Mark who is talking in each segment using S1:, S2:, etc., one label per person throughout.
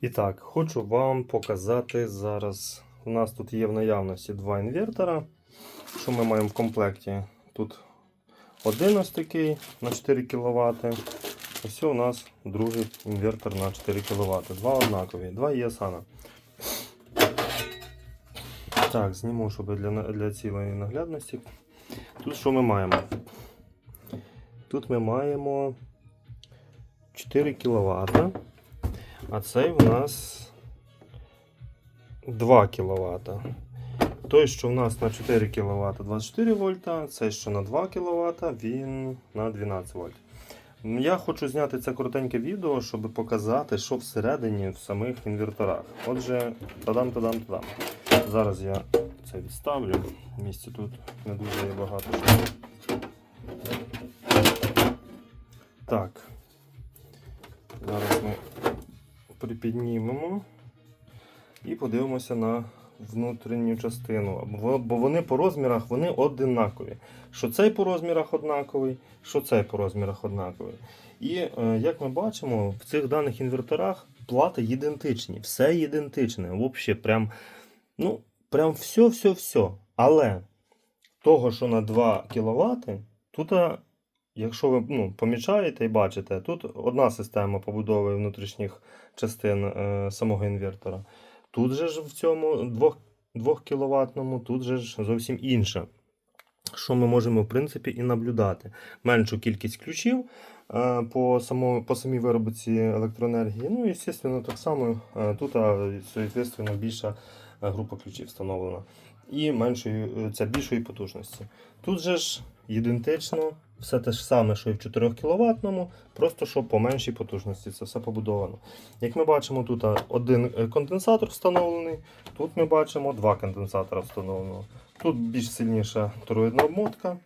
S1: І так, хочу вам показати зараз. У нас тут є в наявності два інвертора. Що ми маємо в комплекті? Тут один ось такий на 4 кВт. Ось у нас другий інвертор на 4 кВт. Два однакові, два ЄСАНа. Так, зніму, щоб для, для цілої наглядності. Тут що ми маємо? Тут ми маємо 4 кВт. А цей у нас 2 кВт. Той, що у нас на 4 кВт 24 вольта, цей, що на 2 кВт, він на 12 вольт. Я хочу зняти це коротеньке відео, щоб показати, що всередині в самих інверторах. Отже, тадам, тадам, тадам. Зараз я це відставлю. Місця тут не дуже є багато. Так. Зараз ми припіднімемо і подивимося на внутрішню частину. Бо вони по розмірах вони одинакові. Що цей по розмірах однаковий, що цей по розмірах однаковий. І е, як ми бачимо, в цих даних інверторах плати ідентичні, все ідентичне. Взагалі, прям, ну, прям все, все, все. Але того, що на 2 кВт, тут а, Якщо ви ну, помічаєте і бачите, тут одна система побудови внутрішніх частин е, самого інвертора. Тут же ж в цьому 2, 2 кВт, тут же ж зовсім інша. Що ми можемо, в принципі, і наблюдати. Меншу кількість ключів е, по, само, по самій виробці електроенергії. Ну і, звісно, так само е, тут, а, більша е, група ключів встановлена. І меншої, це більшої потужності. Тут же ж ідентично, все те ж саме, що і в 4 кВт, просто що по меншій потужності це все побудовано. Як ми бачимо, тут один е, конденсатор встановлений, тут ми бачимо два конденсатора встановлено. Тут більш сильніша тороїдна обмотка,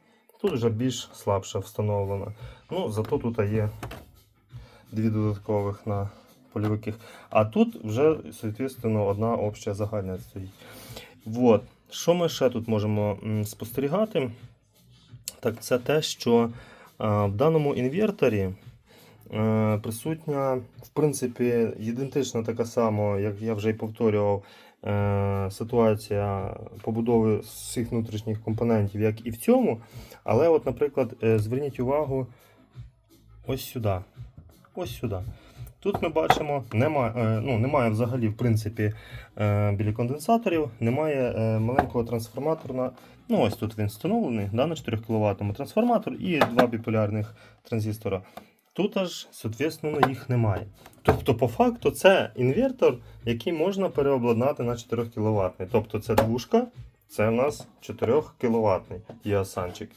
S1: тут вже більш слабша встановлена. Ну, Зато тут є дві додаткових на польовиких. А тут вже, соответственно, одна обща загальна стоїть. Вот. Що ми ще тут можемо спостерігати? Так, це те, що в даному інверторі е, присутня, в принципі, ідентична така сама, як я вже й повторював, е, ситуація побудови всіх внутрішніх компонентів, як і в цьому. Але, от, наприклад, е, зверніть увагу ось сюди. Ось сюди. Тут ми бачимо, немає, е, ну, немає взагалі, в принципі, е, біля конденсаторів, немає е, маленького трансформатора. Ну, ось тут він встановлений да, на 4 кВт трансформатор і два біполярних транзистора. Тут аж, соответственно, їх немає. Тобто, по факту, це інвертор, який можна переобладнати на 4 кВт. Тобто це двушка, це у нас 4 кВт єосанчик.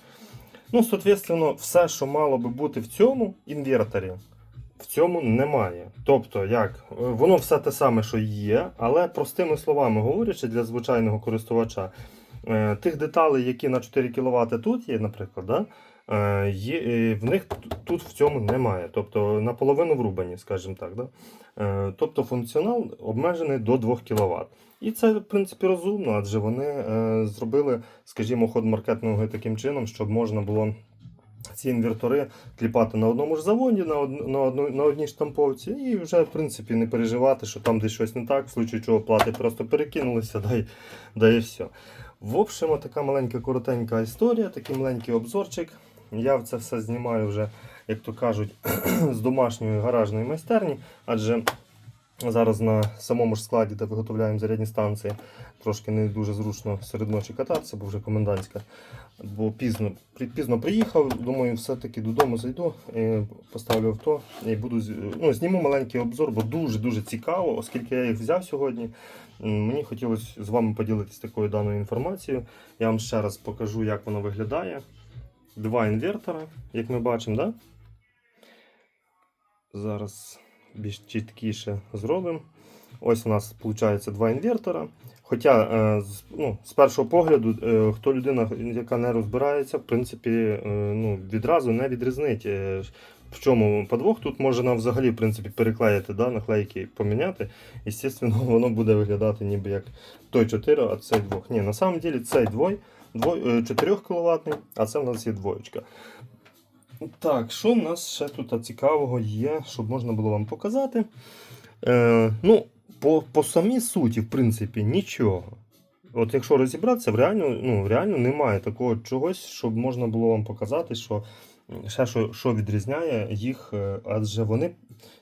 S1: Ну, соответственно, все, що мало би бути в цьому інверторі, в цьому немає. Тобто, як е, воно все те саме, що є, але простими словами говорячи для звичайного користувача, е, тих деталей, які на 4 кВт тут є, наприклад, да, е, є, в них тут в цьому немає. Тобто наполовину врубані, скажімо так. Да? Тобто функціонал обмежений до 2 кВт. І це, в принципі, розумно, адже вони зробили, скажімо, ход маркетингу таким чином, щоб можна було ці інвертори кліпати на одному ж заводі, на, од... на, одну... на одній штамповці, і вже, в принципі, не переживати, що там десь щось не так, в случаю чого плати просто перекинулися, да й, да і все. В общем, така маленька коротенька історія, такий маленький обзорчик. Я це все знімаю вже, як то кажуть, з домашньої гаражної майстерні, адже зараз на самому ж складі, де виготовляємо зарядні станції, трошки не дуже зручно серед ночі кататися, бо вже комендантська. Бо пізно, пізно приїхав, думаю, все-таки додому зайду, поставлю авто і буду ну, зніму маленький обзор, бо дуже-дуже цікаво, оскільки я їх взяв сьогодні. Мені хотілося з вами поділитися такою даною інформацією. Я вам ще раз покажу, як воно виглядає. Два інвертора, як ми бачимо, да? Зараз більш чіткіше зробимо. Ось у нас виходить два інвертора. Хоча е, ну, з першого погляду, е, хто людина, яка не розбирається, в принципі, е, ну, відразу не відрізнить. в чому подвох тут можна взагалі в принципі, переклеїти да, наклейки поміняти. І, звісно, воно буде виглядати ніби як той 4, а цей 2. Ні, на самом деле цей двой, двой 4 кВт, а це в нас є двоєчка. Так, що в нас ще тут цікавого є, щоб можна було вам показати? Е, ну, по, по самій суті, в принципі, нічого. От якщо розібратися, реально, ну, реально немає такого чогось, щоб можна було вам показати, що ще що, що відрізняє їх, е, адже вони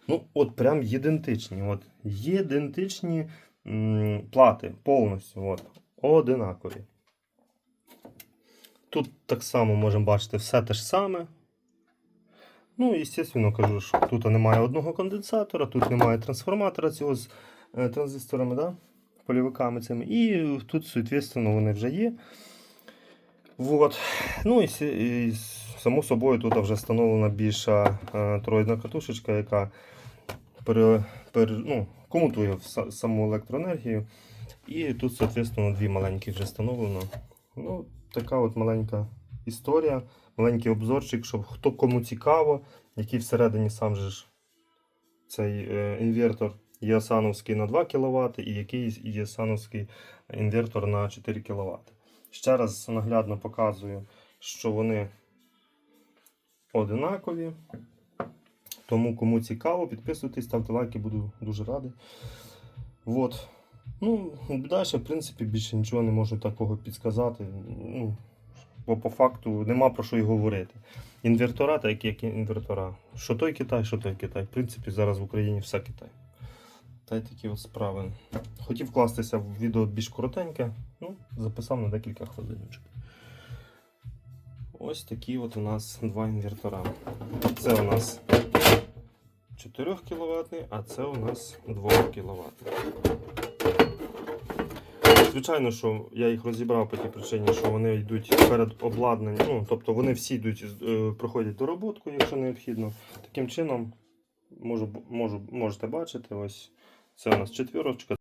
S1: ну, от прям ідентичні. От, ідентичні м, плати повністю. От, одинакові. Тут так само можемо бачити все те ж саме. Ну, і, звісно, кажу, що тут немає одного конденсатора, тут немає трансформатора цього транзисторами, да? полівиками цими. І тут, соответственно, вони вже є. Вот. Ну і, і само собою тут вже встановлена більша е, троїдна катушечка, яка пере, пере, ну, комутує саму електроенергію. І тут, соответственно, дві маленькі вже встановлено. Ну, така от маленька історія, маленький обзорчик, щоб хто кому цікаво, який всередині сам же ж цей е, інвертор ЄСАНовський на 2 кВт і який ЄСАНовський інвертор на 4 кВт. Ще раз наглядно показую, що вони одинакові. Тому кому цікаво, підписуйтесь, ставте лайки, буду дуже радий. Вот. Ну, далі, в принципі, більше нічого не можу такого підсказати. Ну, бо по факту нема про що й говорити. Інвертора, так як інвертора. Що той Китай, що той Китай. В принципі, зараз в Україні все Китай. Та й такі от справи. Хотів вкластися в відео більш коротеньке, ну, записав на декілька хвилиночок. Ось такі от у нас два інвертора. Це у нас 4 кВт, а це у нас 2 кВт. Звичайно, що я їх розібрав по тій причині, що вони йдуть перед обладнанням. Ну, тобто вони всі йдуть, е, проходять доработку, якщо необхідно. Таким чином, можу, можу, можете бачити, ось це у нас четвірочка.